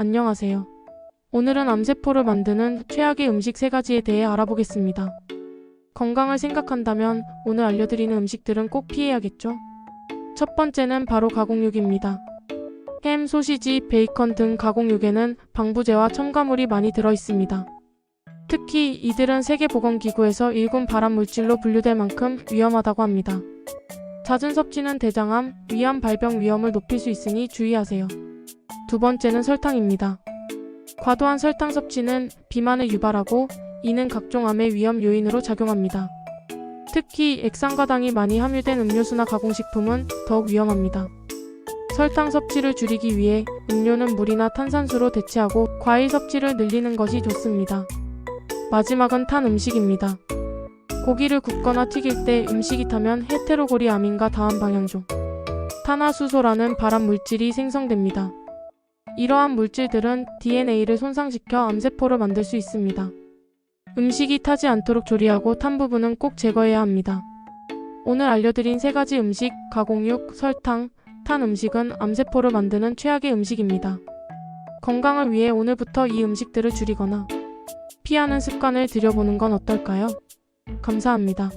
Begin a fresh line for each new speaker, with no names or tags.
안녕하세요. 오늘은 암세포를 만드는 최악의 음식 세 가지에 대해 알아보겠습니다. 건강을 생각한다면 오늘 알려드리는 음식들은 꼭 피해야겠죠? 첫 번째는 바로 가공육입니다. 햄, 소시지, 베이컨 등 가공육에는 방부제와 첨가물이 많이 들어 있습니다. 특히 이들은 세계보건기구에서 일군 발암 물질로 분류될 만큼 위험하다고 합니다. 잦은 섭취는 대장암, 위암 발병 위험을 높일 수 있으니 주의하세요. 두 번째는 설탕입니다. 과도한 설탕 섭취는 비만을 유발하고 이는 각종 암의 위험 요인으로 작용합니다. 특히 액상과 당이 많이 함유된 음료수나 가공식품은 더욱 위험합니다. 설탕 섭취를 줄이기 위해 음료는 물이나 탄산수로 대체하고 과일 섭취를 늘리는 것이 좋습니다. 마지막은 탄 음식입니다. 고기를 굽거나 튀길 때 음식이 타면 헤테로고리 아민과 다음 방향종, 탄화수소라는 발암 물질이 생성됩니다. 이러한 물질들은 DNA를 손상시켜 암세포를 만들 수 있습니다. 음식이 타지 않도록 조리하고 탄 부분은 꼭 제거해야 합니다. 오늘 알려드린 세 가지 음식, 가공육, 설탕, 탄 음식은 암세포를 만드는 최악의 음식입니다. 건강을 위해 오늘부터 이 음식들을 줄이거나 피하는 습관을 들여보는 건 어떨까요? 감사합니다.